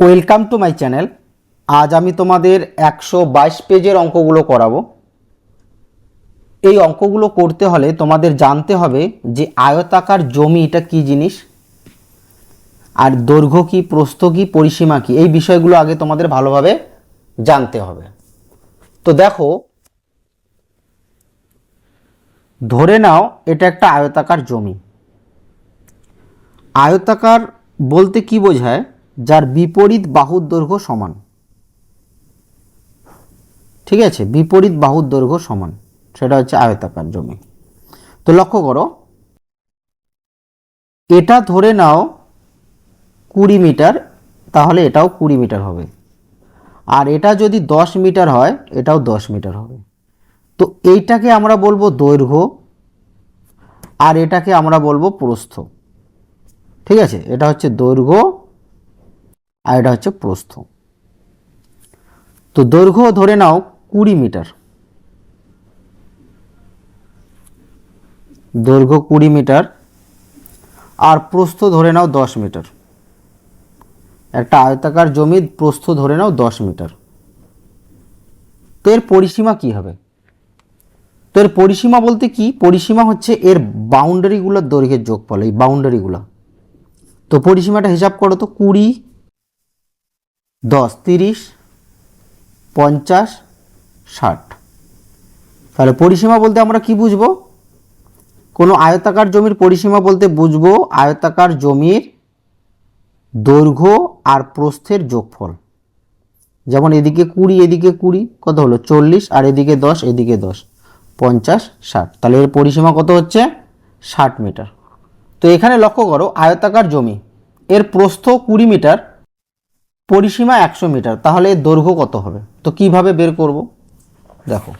Welcome to my channel আজ আমি তোমাদের একশো বাইশ পেজের অঙ্কগুলো করাবো। এই অঙ্কগুলো করতে হলে তোমাদের জানতে হবে যে আয়তাকার জমি এটা কি জিনিস, আর দৈর্ঘ্য কী, প্রস্থ কী, পরিসীমা কী, এই বিষয়গুলো আগে তোমাদের ভালোভাবে জানতে হবে। তো দেখো, ধরে নাও এটা একটা আয়তাকার জমি। আয়তাকার বলতে কি বোঝায়? যার বিপরীত বাহুর দৈর্ঘ্য সমান। ঠিক আছে? বিপরীত বাহুর দৈর্ঘ্য সমান। সেটা হচ্ছে আয়তাকার জমি। তো লক্ষ্য করো, এটা ধরে নাও কুড়ি মিটার, তাহলে এটাও কুড়ি মিটার হবে। আর এটা যদি দশ মিটার হয়, এটাও দশ মিটার হবে। তো এইটাকে আমরা বলব দৈর্ঘ্য, আর এটাকে আমরা বলব প্রস্থ। ঠিক আছে? এটা হচ্ছে দৈর্ঘ্য আর এটা হচ্ছে প্রস্থ। তো দৈর্ঘ্য ধরে নাও কুড়ি মিটার। দৈর্ঘ্য কুড়ি মিটার আর প্রস্থ ধরে নাও দশ মিটার। একটা আয়তাকার জমির প্রস্থ ধরে নাও দশ মিটার। তো এর পরিসীমা কি হবে? তো এর পরিসীমা বলতে কি? পরিসীমা হচ্ছে এর বাউন্ডারিগুলোর দৈর্ঘ্যের যোগফল, এই বাউন্ডারিগুলো তো পরিসীমাটা হিসাব করো তো, কুড়ি দশ, তিরিশ, পঞ্চাশ, ষাট। তাহলে পরিসীমা বলতে আমরা কি বুঝব? কোনো আয়তাকার জমির পরিসীমা বলতে বুঝব আয়তাকার জমির দৈর্ঘ্য আর প্রস্থের যোগফল। যেমন এদিকে কুড়ি এদিকে কুড়ি, কত হলো? চল্লিশ, আর এদিকে দশ এদিকে দশ, পঞ্চাশ, ষাট। তাহলে এর পরিসীমা কত হচ্ছে? ষাট মিটার। তো এখানে লক্ষ্য করো, আয়তাকার জমি, এর প্রস্থ কুড়ি মিটার পরিসীমা একশো মিটার, তাহলে দৈর্ঘ্য কত হবে? তো কীভাবে বের করব? দেখো।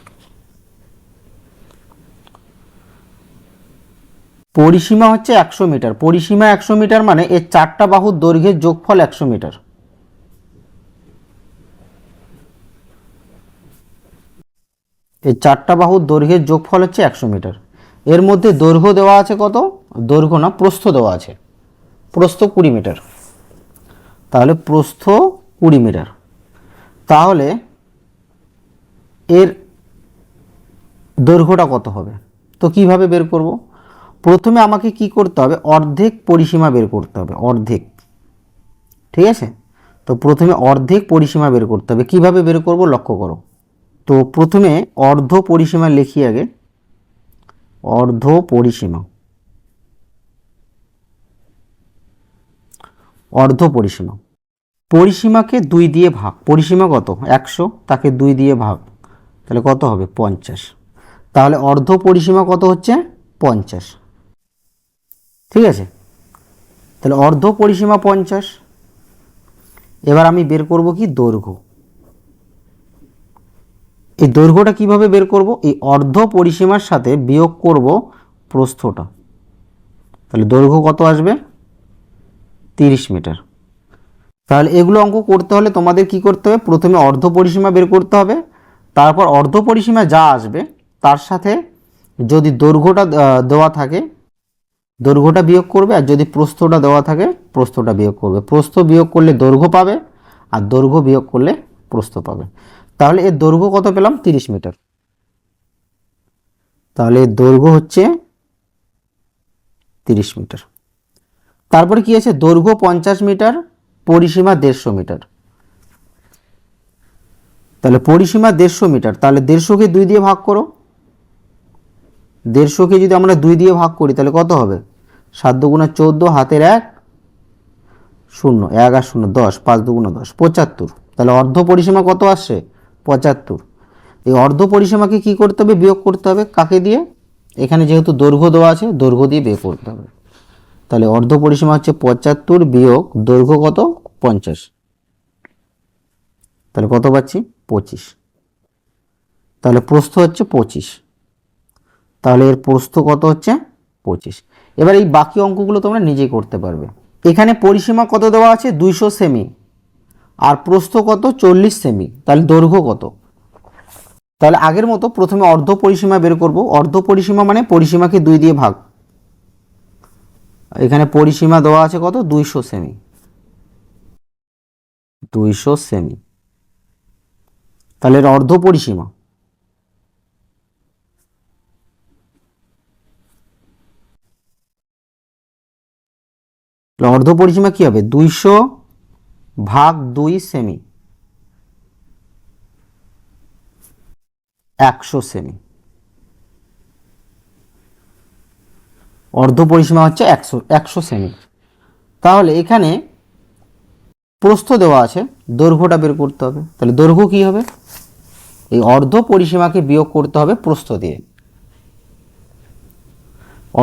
পরিসীমা হচ্ছে একশো মিটার। পরিসীমা একশো মিটার মানে এর চারটা বাহুর দৈর্ঘ্যের যোগফল একশো মিটার। এই চারটা বাহুর দৈর্ঘ্যের যোগফল হচ্ছে একশো মিটার। এর মধ্যে দৈর্ঘ্য দেওয়া আছে কত? দৈর্ঘ্য না, প্রস্থ দেওয়া আছে। প্রস্থ কুড়ি মিটার। তাহলে প্রস্থ কুড়ি মিটার। তাহলে এর দৈর্ঘ্যটা কত হবে? তো কীভাবে বের করব? প্রথমে আমাকে কি করতে হবে? অর্ধেক পরিসীমা বের করতে হবে, অর্ধেক। ঠিক আছে? তো প্রথমে অর্ধেক পরিসীমা বের করতে হবে। কীভাবে বের করব? লক্ষ্য করো। তো প্রথমে অর্ধ পরিসীমা লিখি আগে। অর্ধ পরিসীমা। অর্ধ পরিসীমা। পরিসীমাকে দুই দিয়ে ভাগ। পরিসীমা কত? একশো। তাকে দুই দিয়ে ভাগ। তাহলে কত হবে? পঞ্চাশ। তাহলে অর্ধ পরিসীমা কত হচ্ছে? পঞ্চাশ। ঠিক আছে? তাহলে অর্ধ পরিসীমা পঞ্চাশ। এবার আমি বের করব কি? দৈর্ঘ্য। এই দৈর্ঘ্যটা কীভাবে বের করব? এই অর্ধ পরিসীমার সাথে বিয়োগ করব প্রস্থটা। তাহলে দৈর্ঘ্য কত আসবে? তিরিশ মিটার। তাহলে এগুলো অঙ্ক করতে হলে তোমাদের কি করতে হবে? প্রথমে অর্ধ পরিসীমা বের করতে হবে। তারপর অর্ধ পরিসীমা যা আসবে, তার সাথে যদি দৈর্ঘ্যটা দেওয়া থাকে, দৈর্ঘ্যটা বিয়োগ করবে, আর যদি প্রস্থটা দেওয়া থাকে, প্রস্থটা বিয়োগ করবে। প্রস্থ বিয়োগ করলে দৈর্ঘ্য পাবে, আর দৈর্ঘ্য বিয়োগ করলে প্রস্থ পাবে। তাহলে এর দৈর্ঘ্য কত পেলাম? তিরিশ মিটার। তাহলে এর দৈর্ঘ্য হচ্ছে তিরিশ মিটার। তারপরে কি আছে? দৈর্ঘ্য পঞ্চাশ মিটার, পরিসীমা দেড়শো মিটার। তাহলে পরিসীমা দেড়শো মিটার, তাহলে দেড়শোকে দুই দিয়ে ভাগ করো। দেড়শোকে যদি আমরা দুই দিয়ে ভাগ করি, তাহলে কত হবে? সাত দুগুণা চোদ্দ, হাতের এক, শূন্য, এক আর শূন্য, দশ, পাঁচ দুগুণা দশ, পঁচাত্তর। তাহলে অর্ধ পরিসীমা কত আসছে? পঁচাত্তর। এই অর্ধ পরিসীমাকে কি করতে হবে? বিয়োগ করতে হবে কাকে দিয়ে? এখানে যেহেতু দৈর্ঘ্য দেওয়া আছে, দৈর্ঘ্য দিয়ে বিয়োগ করতে হবে। তাহলে অর্ধ পরিসীমা হচ্ছে পঁচাত্তর বিয়োগ দৈর্ঘ্য কত? পঞ্চাশ। তাহলে কত পাচ্ছি? পঁচিশ। তাহলে প্রস্থ হচ্ছে পঁচিশ। তাহলে এর প্রস্থ কত হচ্ছে? পঁচিশ। এবার এই বাকি অঙ্কগুলো তোমরা নিজেই করতে পারবে। এখানে পরিসীমা কত দেওয়া আছে? দুইশো সেমি। আর প্রস্থ কত? চল্লিশ সেমি। তাহলে দৈর্ঘ্য কত? তাহলে আগের মতো প্রথমে অর্ধ পরিসীমা বের করব। অর্ধ পরিসীমা মানে পরিসীমাকে দুই দিয়ে ভাগ। এখানে পরিসীমা দেওয়া আছে কত? দুইশো সেমি। দুইশো সেমি। তাহলে এর অর্ধ পরিসীমা। অর্ধ পরিসীমা কি হবে? দুইশো ভাগ দুই সেমি। একশো সেমি। অর্ধ পরিসীমা হচ্ছে একশো একশো সেমি তাহলে এখানে প্রস্থ দেওয়া আছে, দৈর্ঘ্যটা বের করতে হবে। তাহলে দৈর্ঘ্য কি হবে? এই অর্ধ পরিসীমাকে বিয়োগ করতে হবে প্রস্থ দিয়ে।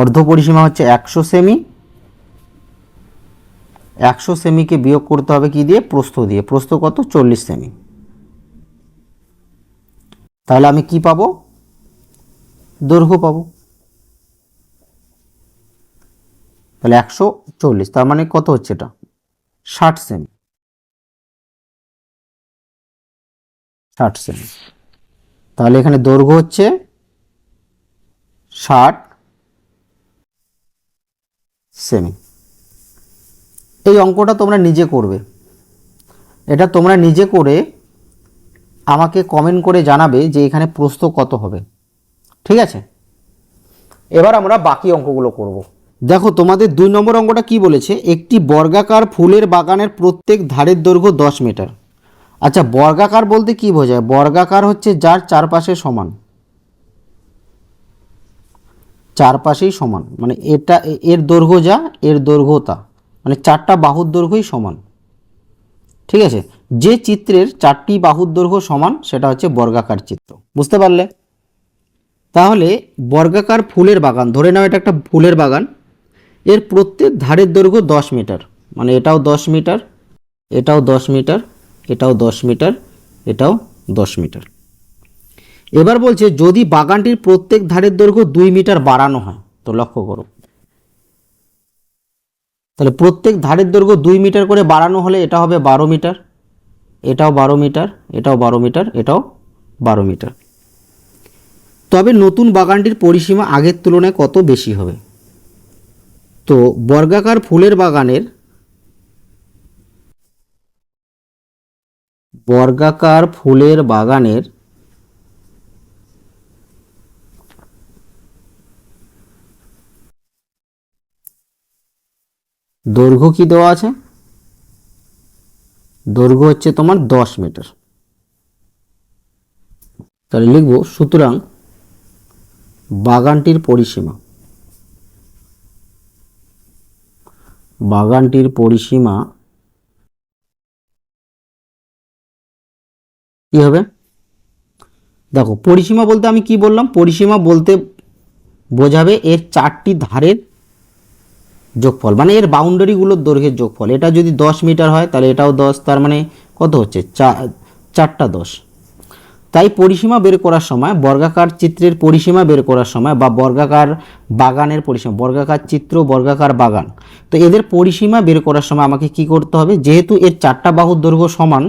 অর্ধ পরিসীমা হচ্ছে একশো সেমি একশো সেমিকে বিয়োগ করতে হবে কি দিয়ে? প্রস্থ দিয়ে। প্রস্থ কত? চল্লিশ সেমি তাহলে আমি কি পাবো? দৈর্ঘ্য পাবো। তাহলে একশো চল্লিশ, তার মানে কত হচ্ছে এটা? ষাট সেমি। ষাট সেমি। তাহলে এখানে দৈর্ঘ্য হচ্ছে ষাট সেমি। এই অঙ্কটা তোমরা নিজে করবে। এটা তোমরা নিজে করে আমাকে কমেন্ট করে জানাবে যে এখানে প্রস্থ কত হবে। ঠিক আছে? এবার আমরা বাকি অঙ্কগুলো করব। দেখো, তোমাদের দুই নম্বর অঙ্কটা কি বলেছে? একটি বর্গাকার ফুলের বাগানের প্রত্যেক ধারের দৈর্ঘ্য দশ মিটার। আচ্ছা বর্গাকার বলতে কি বোঝায়? বর্গাকার হচ্ছে যার চারপাশে সমান। চারপাশেই সমান। মানে এটা, এর দৈর্ঘ্য যা, এর দৈর্ঘ্য তা। মানে চারটা বাহুর দৈর্ঘ্যই সমান। ঠিক আছে? যে চিত্রের চারটি বাহুর দৈর্ঘ্য সমান, সেটা হচ্ছে বর্গাকার চিত্র। বুঝতে পারলে? তাহলে বর্গাকার ফুলের বাগান, ধরে নাও এটা একটা ফুলের বাগান। এর প্রত্যেক ধারের দৈর্ঘ্য দশ মিটার। মানে এটাও দশ মিটার, এটাও দশ মিটার, এটাও দশ মিটার, এটাও দশ মিটার। এবার বলছে, যদি বাগানটির প্রত্যেক ধারের দৈর্ঘ্য দুই মিটার বাড়ানো হয়, তো লক্ষ্য করো। তাহলে প্রত্যেক ধারের দৈর্ঘ্য দুই মিটার করে বাড়ানো হলে এটা হবে বারো মিটার, এটাও বারো মিটার, এটাও বারো মিটার, এটাও বারো মিটার। তবে নতুন বাগানটির পরিসীমা আগের তুলনায় কত বেশি হবে? তো বর্গাকার ফুলের বাগানের বর্গাকার ফুলের বাগানের দৈর্ঘ্য কি দেওয়া আছে? দৈর্ঘ্য হচ্ছে তোমার দশ মিটার। তাহলে লিখব, সুতরাং বাগানটির পরিসীমা। বাগানটির পরিসীমা কি হবে? দেখো, পরিসীমা বলতে আমি কি বললাম? পরিসীমা বলতে বোঝাবে এর চারটি ধারের যোগফল মানে এর বাউন্ডারিগুলোর দৈর্ঘ্যের যোগফল। এটা যদি দশ মিটার হয়, তাহলে এটাও দশ, তার মানে কত হচ্ছে? চা- চারটা দশ। তাই পরিসীমা বের করার সময়, বর্গাকার চিত্রের পরিসীমা বের করার সময় বা বর্গাকার বাগানের পরিসীমা, বর্গাকার চিত্র, বর্গাকার বাগান, তো এদের পরিসীমা বের করার সময় আমাকে কি করতে হবে? যেহেতু এর চারটা বাহুর দৈর্ঘ্য সমান,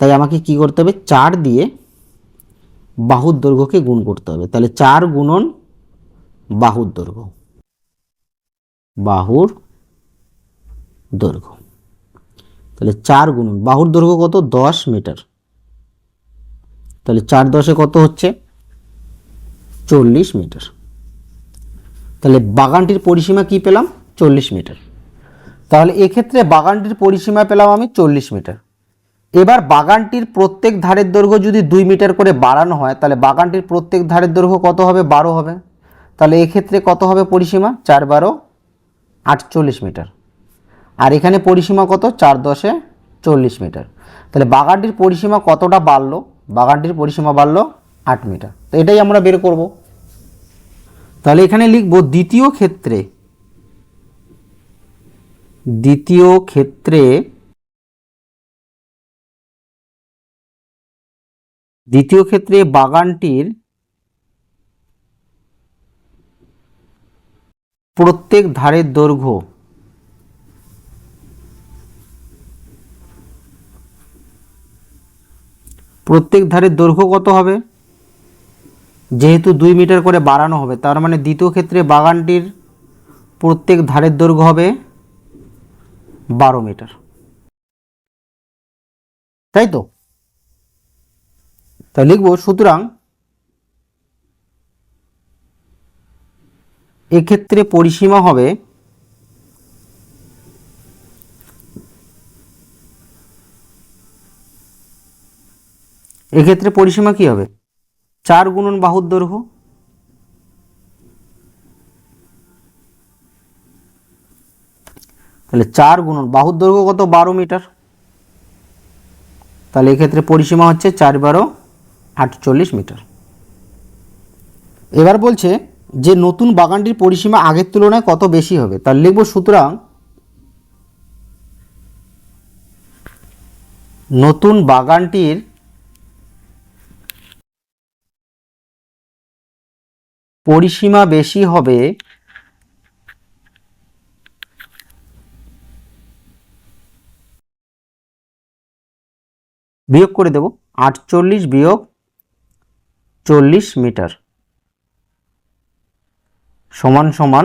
তাই আমাকে কি করতে হবে? চার দিয়ে বাহুর দৈর্ঘ্যকে গুণ করতে হবে। তাহলে চার গুণন বাহুর দৈর্ঘ্য বাহুর দৈর্ঘ্য, তাহলে চার গুণন, বাহুর দৈর্ঘ্য কত? দশ মিটার। তাহলে চার দশে কত হচ্ছে? চল্লিশ মিটার। তাহলে বাগানটির পরিসীমা কি পেলাম? চল্লিশ মিটার। তাহলে এক্ষেত্রে বাগানটির পরিসীমা পেলাম আমি চল্লিশ মিটার। এবার বাগানটির প্রত্যেক ধারের দৈর্ঘ্য যদি দুই মিটার করে বাড়ানো হয়, তাহলে বাগানটির প্রত্যেক ধারের দৈর্ঘ্য কত হবে? বারো হবে। তাহলে এক্ষেত্রে কত হবে পরিসীমা? চার বারো, আটচল্লিশ মিটার। আর এখানে পরিসীমা কত? চার দশে চল্লিশ মিটার। তাহলে বাগানটির পরিসীমা কতটা বাড়লো? বাগানটির পরিসীমা বাড়লো আট মিটার। তো এটাই আমরা বের করব। তাহলে এখানে লিখব দ্বিতীয় ক্ষেত্রে দ্বিতীয় ক্ষেত্রে দ্বিতীয় ক্ষেত্রে বাগানটির প্রত্যেক ধারের দৈর্ঘ্য প্রত্যেক ধারের দৈর্ঘ্য কত হবে? যেহেতু দুই মিটার করে বাড়ানো হবে, তার মানে দ্বিতীয় ক্ষেত্রে বাগানটির প্রত্যেক ধারের দৈর্ঘ্য হবে বারো মিটার। তাই তো? তাই লিখব, সুতরাং এক্ষেত্রে পরিসীমা হবে এক্ষেত্রে পরিসীমা কি হবে? চার গুণন বাহুর দৈর্ঘ্য। তাহলে চার গুণন, বাহুর দৈর্ঘ্য কত? বারো মিটার। তাহলে এক্ষেত্রে পরিসীমা হচ্ছে চার বারো আটচল্লিশ মিটার। এবার বলছে যে নতুন বাগানটির পরিসীমা আগের তুলনায় কত বেশি হবে? তাহলে লিখব সুতরাং নতুন বাগানটির পরিসীমা বেশি হবে বিয়োগ করে দেব। আটচল্লিশ বিয়োগ চল্লিশ মিটার। সমান সমান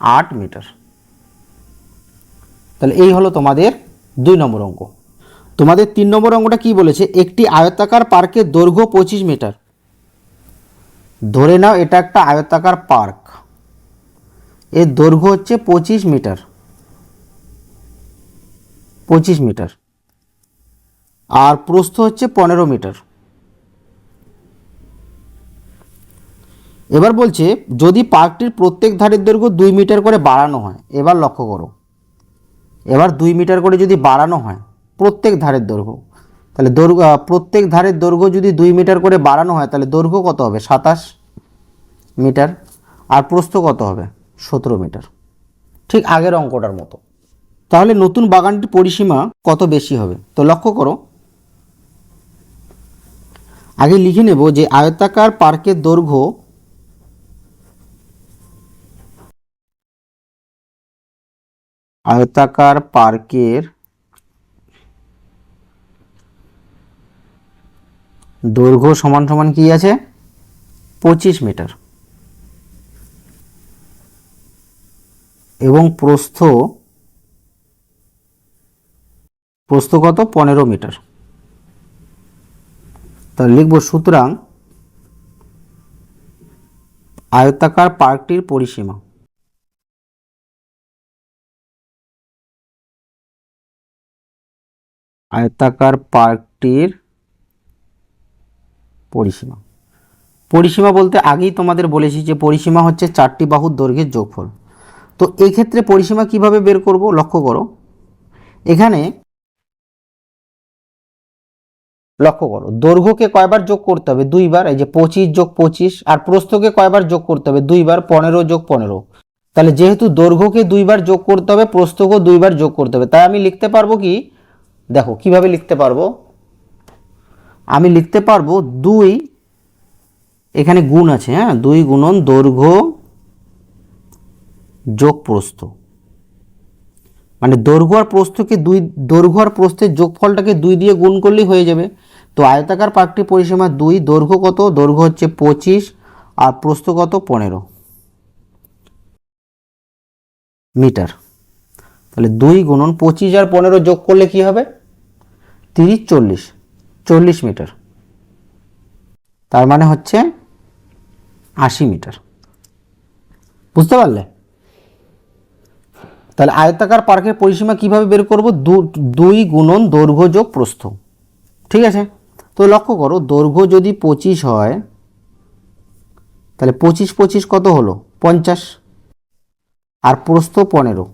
আট মিটার। তাহলে এই হলো তোমাদের দুই নম্বর অঙ্ক। তোমাদের তিন নম্বর অঙ্কটা কি বলেছে? একটি আয়তাকার পার্কের দৈর্ঘ্য পঁচিশ মিটার। ধরে নাও এটা একটা আয়তাকার পার্ক। এর দৈর্ঘ্য হচ্ছে পঁচিশ মিটার। পঁচিশ মিটার। আর প্রস্থ হচ্ছে পনেরো মিটার। এবার বলছে, যদি পার্কটির প্রত্যেক ধারের দৈর্ঘ্য দুই মিটার করে বাড়ানো হয়, এবার লক্ষ্য করো। এবার দুই মিটার করে যদি বাড়ানো হয়, প্রত্যেক ধারের দৈর্ঘ্য। তাহলে দৈর্ঘ্য প্রত্যেক ধারের দৈর্ঘ্য যদি দুই মিটার করে বাড়ানো হয়, তাহলে দৈর্ঘ্য কত হবে? সাতাশ মিটার। আর প্রস্থ কত হবে? সতেরো মিটার। ঠিক আগের অঙ্কটার মতো। তাহলে নতুন বাগানটির পরিসীমা কত বেশি হবে? তো লক্ষ্য করো। আগে লিখে নেব যে আয়তাকার পার্কের দৈর্ঘ্য আয়তাকার পার্কের দৈর্ঘ্য সমান সমান কি আছে? পঁচিশ মিটার। এবং প্রস্থ প্রস্থ কত? পনেরো মিটার। তাহলে লিখব সুতরাং আয়তাকার পার্কটির পরিসীমা। আয়তাকার পার্কটির পরিসীমা। পরিসীমা বলতে আগেই তোমাদের বলেছি যে পরিসীমা হচ্ছে চারটি বাহুর দৈর্ঘ্যের যোগফল। তো এই ক্ষেত্রে পরিসীমা কীভাবে বের করব লক্ষ্য করো। এখানে লক্ষ্য করো, দৈর্ঘ্যকে কয়বার যোগ করতে হবে? দুইবার, এই যে পঁচিশ যোগ পঁচিশ, আর প্রস্থকে কয়বার যোগ করতে হবে? দুইবার, পনেরো যোগ পনেরো। তাহলে যেহেতু দৈর্ঘ্যকে দুইবার যোগ করতে হবে, প্রস্থকেও দুইবার যোগ করতে হবে, তাই আমি লিখতে পারব কি? দেখো, কীভাবে লিখতে পারব? আমি লিখতে পারব দুই, এখানে গুণ আছে হ্যাঁ? দুই গুণন দৈর্ঘ্য যোগ প্রস্থ। মানে দৈর্ঘ্য আর প্রস্থকে দুই, দৈর্ঘ্য আর প্রস্থের যোগফলটাকে দুই দিয়ে গুণ করলেই হয়ে যাবে। তো আয়তাকার পার্কটি পরিসীমা দুই, দৈর্ঘ্য কত? দৈর্ঘ্য হচ্ছে পঁচিশ আর প্রস্থ কত? পনেরো মিটার। তাহলে দুই গুণন পঁচিশ আর পনেরো যোগ করলে কি হবে? তিরিশ, চল্লিশ। চল্লিশ মিটার। তার মানে হচ্ছে আশি মিটার। বুঝতে পারলে? তাহলে আয়তাকার পার্কের পরিসীমা কীভাবে বের করব? দুই গুণন দৈর্ঘ্য যোগ প্রস্থ। ঠিক আছে? তো লক্ষ্য করো, দৈর্ঘ্য যদি পঁচিশ হয়, তাহলে পঁচিশ পঁচিশ কত হলো? পঞ্চাশ। আর প্রস্থ পনেরো।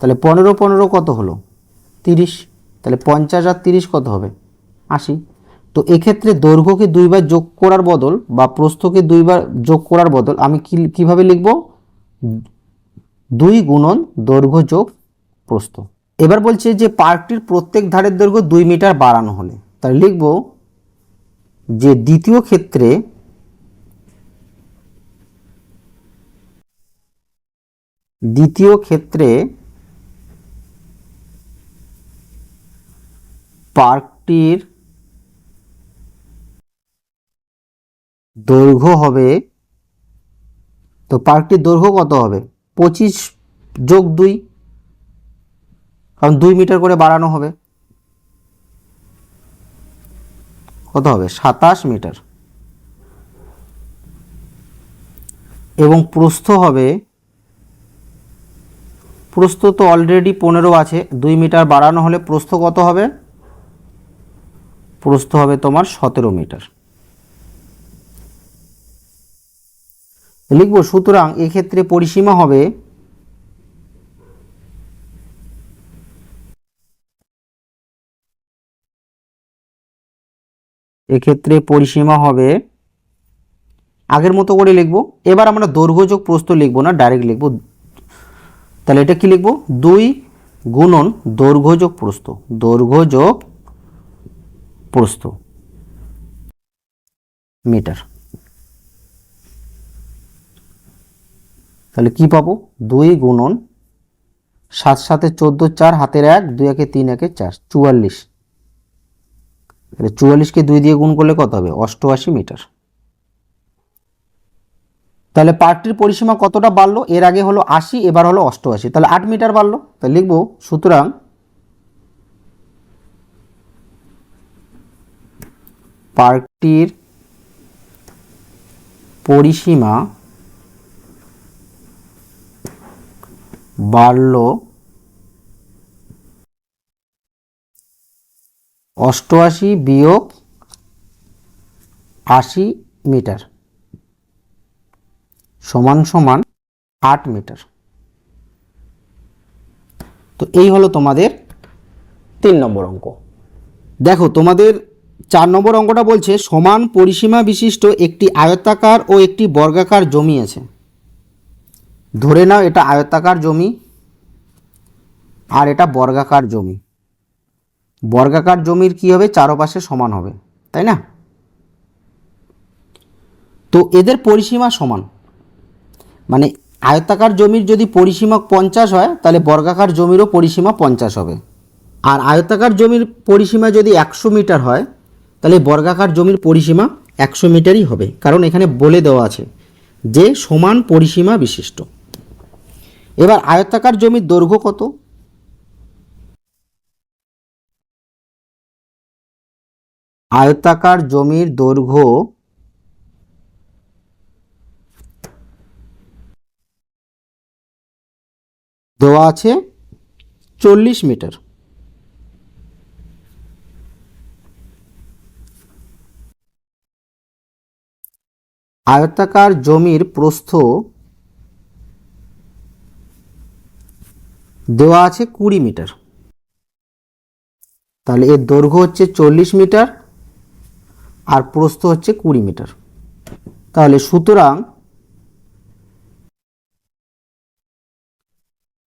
তাহলে পনেরো পনেরো কত হলো? তিরিশ। তাহলে পঞ্চাশ আর তিরিশ কত হবে? আশি তো এক্ষেত্রে দৈর্ঘ্যকে দুইবার যোগ করার বদল বা প্রস্থকে দুইবার যোগ করার বদল আমি কি, কীভাবে লিখব? দুই গুণন দৈর্ঘ্য যোগ প্রস্থ। এবার বলছে যে পার্কটির প্রত্যেক ধারের দৈর্ঘ্য দুই মিটার বাড়ানো হলে, তাহলে লিখব যে দ্বিতীয় ক্ষেত্রে দ্বিতীয় ক্ষেত্রে পার্কটির দৈর্ঘ্য হবে, তো পার্কটির দৈর্ঘ্য কত হবে? পঁচিশ যোগ দুই, কারণ দুই মিটার করে বাড়ানো হবে। কত হবে? সাতাশ মিটার। এবং প্রস্থ হবে, প্রস্থ তো অলরেডি পনেরো আছে, দুই মিটার বাড়ানো হলে প্রস্থ কত হবে? প্রস্থ হবে তোমার সতেরো মিটার। লিখব, সুতরাং এক্ষেত্রে পরিসীমা হবে এক্ষেত্রে পরিসীমা হবে, আগের মতো করে লিখব, এবার আমরা দৈর্ঘ্য যোগ প্রস্থ লিখব না, ডাইরেক্ট লিখব। তাহলে এটা কি লিখব? দুই গুণন দৈর্ঘ্য যোগ প্রস্থ দৈর্ঘ্য যোগ প্রস্থ, মিটার। তাহলে কি পাবো? দুই গুণন সাত সাথে চোদ্দ, চার হাতের এক, দুই একে তিন একে চার, চুয়াল্লিশ। তাহলে চুয়াল্লিশকে দুই দিয়ে গুণ করলে কত হবে? অষ্টআশি মিটার। তাহলে পার্কটির পরিসীমা কতটা বাড়লো? এর আগে হলো আশি, এবার হলো অষ্টআশি। তাহলে আট মিটার বাড়লো। তাহলে লিখব, সুতরাং পার্কটির পরিসীমা বাড়ল। অষ্টআশি বিয়োগ আশি মিটার সমান সমান আট মিটার। তো এই হলো তোমাদের তিন নম্বর অঙ্ক। দেখো, তোমাদের চার নম্বর অঙ্কটা বলছে, সমান পরিসীমা বিশিষ্ট একটি আয়তাকার ও একটি বর্গাকার জমি আছে। ধরে নাও এটা আয়তাকার জমি আর এটা বর্গাকার জমি। বর্গাকার জমির কি হবে? চারপাশে সমান হবে, তাই না? তো এদের পরিসীমা সমান। মানে আয়তাকার জমির যদি পরিসীমা পঞ্চাশ হয়, তাহলে বর্গাকার জমিরও পরিসীমা পঞ্চাশ হবে। আর আয়তাকার জমির পরিসীমা যদি একশো মিটার হয়, তাহলে বর্গাকার জমির পরিসীমা একশো মিটারই হবে। কারণ এখানে বলে দেওয়া আছে যে সমান পরিসীমা বিশিষ্ট। এবার আয়তাকার জমির দৈর্ঘ্য কত? আয়তাকার জমির দৈর্ঘ্য দেওয়া আছে চল্লিশ মিটার। আয়তাকার জমির প্রস্থ দেওয়া আছে কুড়ি মিটার। তাহলে এর দৈর্ঘ্য হচ্ছে চল্লিশ মিটার আর প্রস্থ হচ্ছে কুড়ি মিটার। তাহলে সুতরাং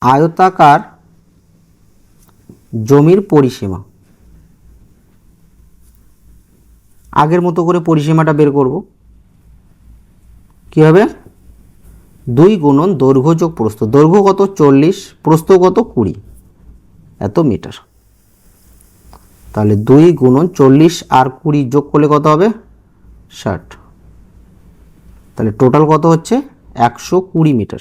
আয়তাকার জমির পরিসীমা। আগের মতো করে পরিসীমাটা বের করব। কি হবে? দুই গুণন দৈর্ঘ্য যোগ প্রস্থ। দৈর্ঘ্য কত? চল্লিশ, প্রস্থ কত? কুড়ি। এত মিটার। তাহলে দুই গুণন চল্লিশ আর কুড়ি যোগ করলে কত হবে? ষাট। তাহলে টোটাল কত হচ্ছে? একশো কুড়ি মিটার।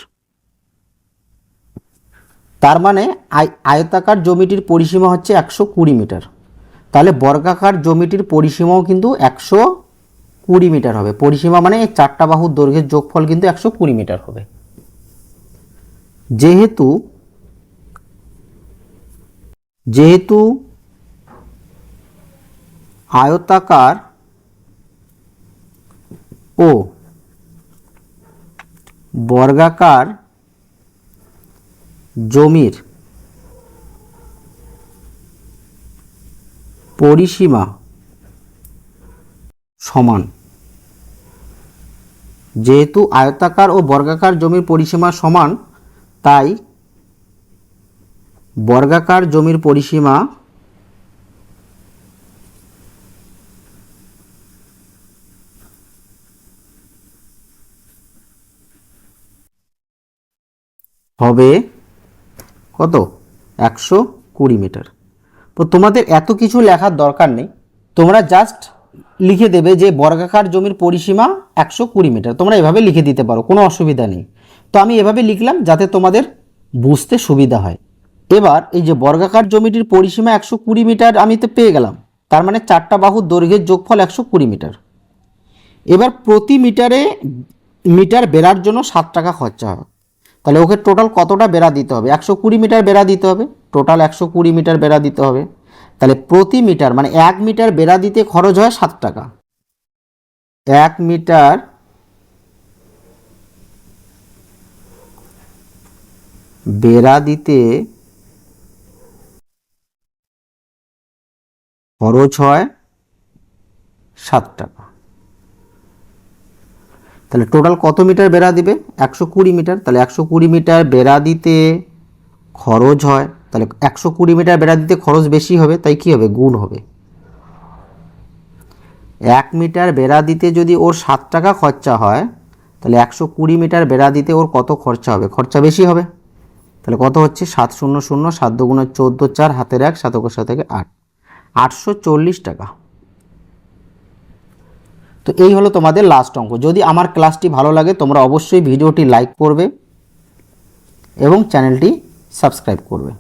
তার মানে আয়- আয়তাকার জমিটির পরিসীমা হচ্ছে একশো কুড়ি মিটার। তাহলে বর্গাকার জমিটির পরিসীমাও কিন্তু একশো কুড়ি মিটার হবে। পরিসীমা মানে এই চারটা বাহুর দৈর্ঘ্যের যোগফল কিন্তু একশো কুড়ি মিটার হবে। যেহেতু যেহেতু আয়তাকার ও বর্গাকার জমির পরিসীমা সমান। যেহেতু আয়তাকার ও বর্গাকার জমির পরিসীমা সমান, তাই বর্গাকার জমির পরিসীমা হবে কত? একশো কুড়ি মিটার। তো তোমাদের এত কিছু লেখার দরকার নেই। তোমরা জাস্ট লিখে দেবে যে বর্গাকার জমির পরিসীমা একশো কুড়ি মিটার। তোমরা এভাবে লিখে দিতে পারো, কোনো অসুবিধা নেই। তো আমি এভাবে লিখলাম যাতে তোমাদের বুঝতে সুবিধা হয়। এবার এই যে বর্গাকার জমিটির পরিসীমা একশো কুড়ি মিটার আমি তো পেয়ে গেলাম, তার মানে চারটা বাহুর দৈর্ঘ্যের যোগফল একশো কুড়ি মিটার। এবার প্রতি মিটারে মিটার বেড়ার জন্য সাত টাকা খরচা হবে। তাহলে ওকে টোটাল কতটা বেড়া দিতে হবে? একশো কুড়ি মিটার বেড়া দিতে হবে। টোটাল একশো কুড়ি মিটার বেড়া দিতে হবে। তাহলে প্রতি মিটার মানে এক মিটার বেড়া দিতে খরচ হয় সাত টাকা। এক মিটার বেড়া দিতে খরচ হয় সাত টাকা। তাহলে টোটাল কত মিটার বেড়া দিবে? একশো কুড়ি মিটার। তাহলে একশো কুড়ি মিটার বেড়া দিতে খরচ হয় তাহলে একশো কুড়ি মিটার বেড়া দিতে খরচ বেশি হবে, তাই কি হবে? গুণ হবে। এক মিটার বেড়া দিতে যদি ওর সাত টাকা খরচা হয়, তাহলে একশো কুড়ি মিটার বেড়া দিতে ওর কত খরচা হবে? খরচা বেশি হবে। তাহলে কত হচ্ছে? সাত শূন্য শূন্য, সাত দুগুণে চোদ্দ চার, হাতের এক সাতকের সাথে আট। আটশো চল্লিশ টাকা। তো এই হলো তোমাদের লাস্ট অঙ্ক। যদি আমার ক্লাসটি ভালো লাগে, তোমরা অবশ্যই ভিডিওটি লাইক করবে এবং চ্যানেলটি সাবস্ক্রাইব করবে।